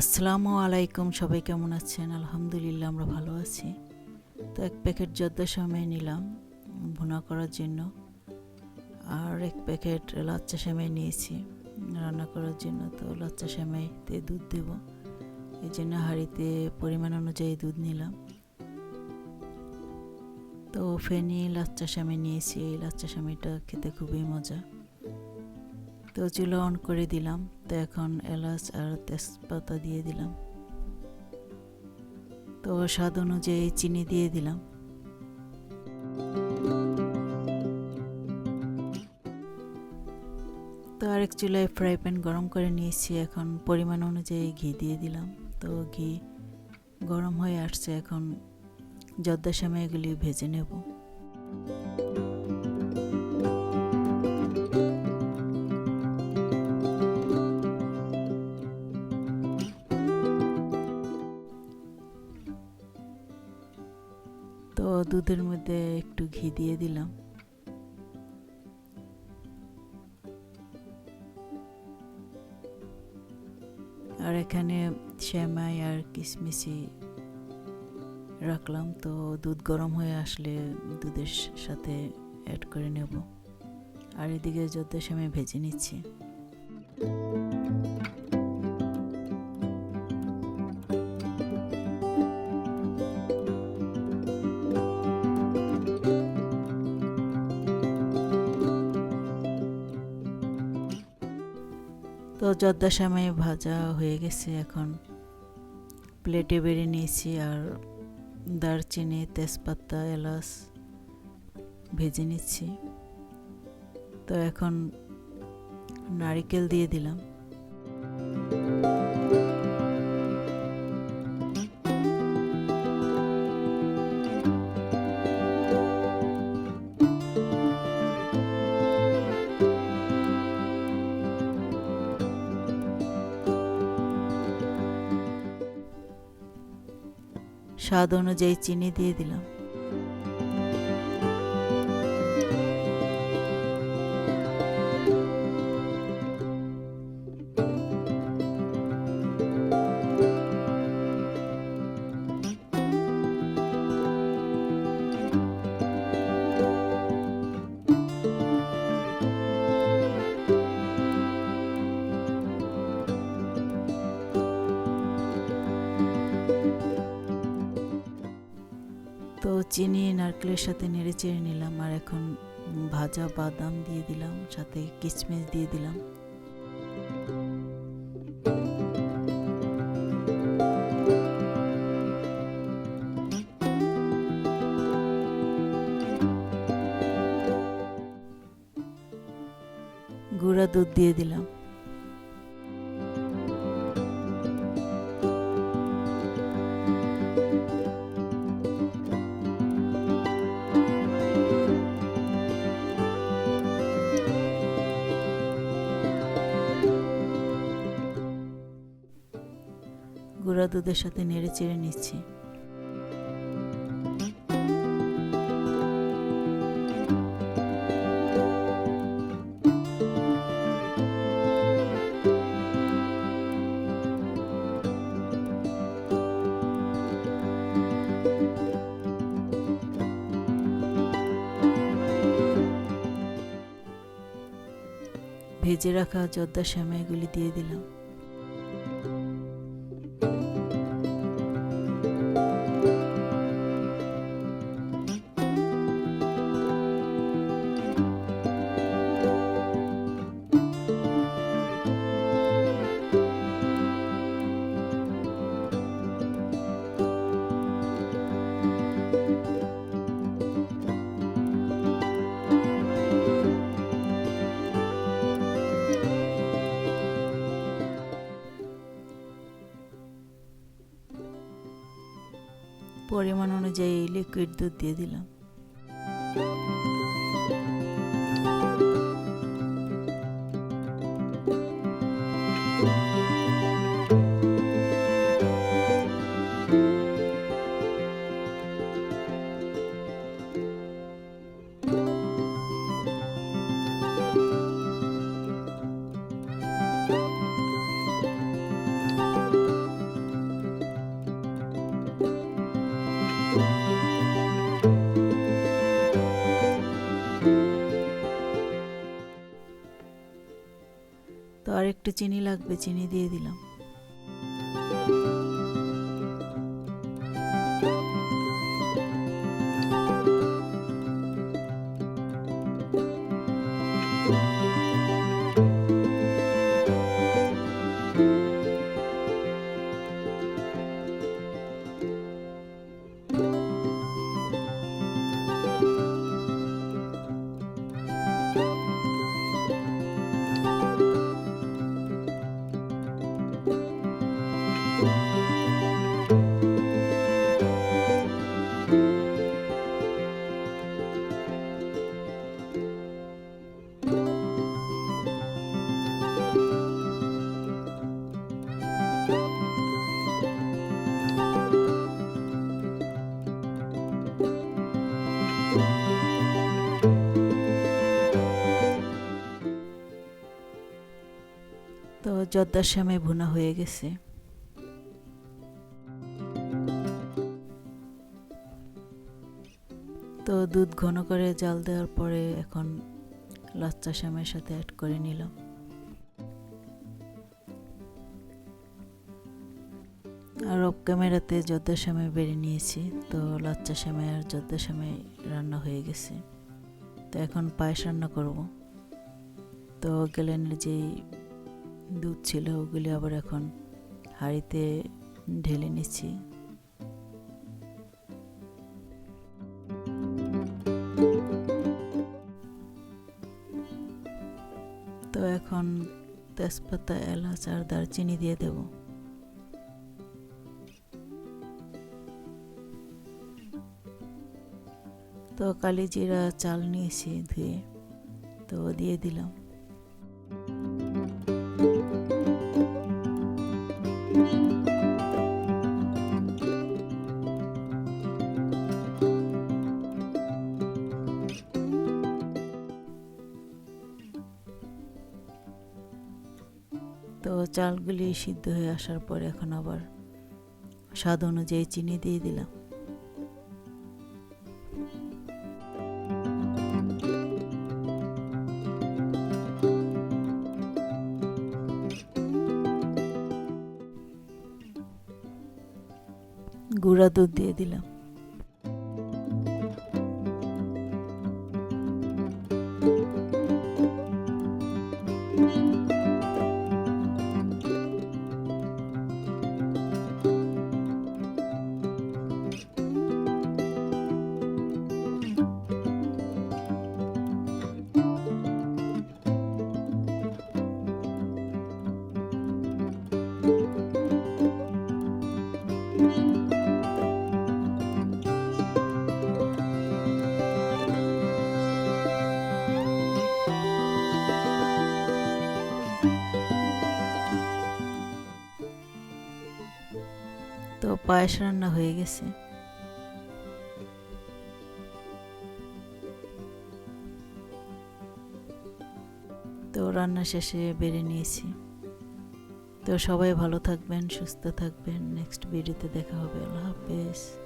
আসসালামু আলাইকুম, সবাই কেমন আছেন? আলহামদুলিল্লাহ, আমরা ভালো আছি। তো এক প্যাকেট জর্দা সেমাই নিলাম, ভুনা করার জন্য। আর এক প্যাকেট লাচ্চা সেমাই নিয়েছি, রান্না করার জন্য। তো লাচ্চা সেমাইতে দুধ দেব। এই জন্য হাঁড়িতে পরিমাণ অনুযায়ী দুধ নিলাম। তো ফেনি লাচ্চা স্বামী নিয়েছি, এই লাচ্চা স্বামীটা খেতে খুবই মজা। তো চুলা অন করে দিলাম, তো এখন এলাচ আর তেজপাতা দিয়ে দিলাম। তো স্বাদ অনুযায়ী চিনি দিয়ে দিলাম। তো আরেক চুলায় ফ্রাই প্যান গরম করে নিয়েছি, এখন পরিমাণ অনুযায়ী ঘি দিয়ে দিলাম। তো ঘি গরম হয়ে আসছে, এখন জর্দা সেমাইগুলি ভেজে নেব। তো দুধের মধ্যে একটু ঘি দিয়ে দিলাম। আর এখানে শ্যামাই আর কিশমিশি রাখলাম, তো দুধ গরম হয়ে আসলে দুধের সাথে অ্যাড করে নেব। আর এদিকে যত সময় ভেজে নিচ্ছি। তো জর্দা সময় ভাজা হয়ে গেছে, এখন প্লেটে বেড়ে নিয়েছি, আর দারচিনি তেজপাতা এলাচ ভেজে নিচ্ছি। তো এখন নারিকেল দিয়ে দিলাম। স্বাদ অনুযায়ী চিনি দিয়ে দিলাম। চিনি, নারকেলের সাথে নেড়ে চেড়ে নিলাম আর এখন ভাজা বাদাম দিয়ে দিলাম, সাথে কিশমিশ দিয়ে দিলাম। গুঁড়া দুধ দিয়ে দিলাম। গুঁড়া দুধের সাথে নেড়ে চেড়ে নিচ্ছি। ভেজে রাখা জর্দা সেমাইগুলি দিয়ে দিলাম। পরিমাণ অনুযায়ী লিকুইড দুধ দিয়ে দিলাম। চিনি লাগবে চিনি দিয়ে দিলাম। জর্দার সময় ভুনা হয়ে গেছে। তো দুধ ঘন করে জাল দেওয়ার পরে এখন লাচ্চা শ্যামের সাথে অ্যাড করে নিলাম। আর অফ ক্যামেরাতে জর্দার সময় বেড়ে নিয়েছি, তো লাচ্চা শ্যামে আর জর্দার সময় রান্না হয়ে গেছে। তো এখন পায়েস রান্না করব। তো গেলেনের যেই দুধ ছিল, ওগুলি আবার এখন হাঁড়িতে ঢেলে নিচ্ছি। তো এখন তেজপাতা, এলাচ আর দারচিনি দিয়ে দেব। তো কালি জিরা চাল নিয়েছি ধুয়ে, তো দিয়ে দিলাম। তো চালগুলি সিদ্ধ হয়ে আসার পর এখন আবার স্বাদ অনুযায়ী চিনি দিয়ে দিলাম। গুঁড়া দুধ দিয়ে দিলাম। পায়েস রান্না হয়ে গেছে। তো রান্না শেষে বেড়ে নিয়েছি। তো সবাই ভালো থাকবেন, সুস্থ থাকবেন। নেক্সট ভিডিওতে দেখা হবে। আল্লাহ হাফেজ।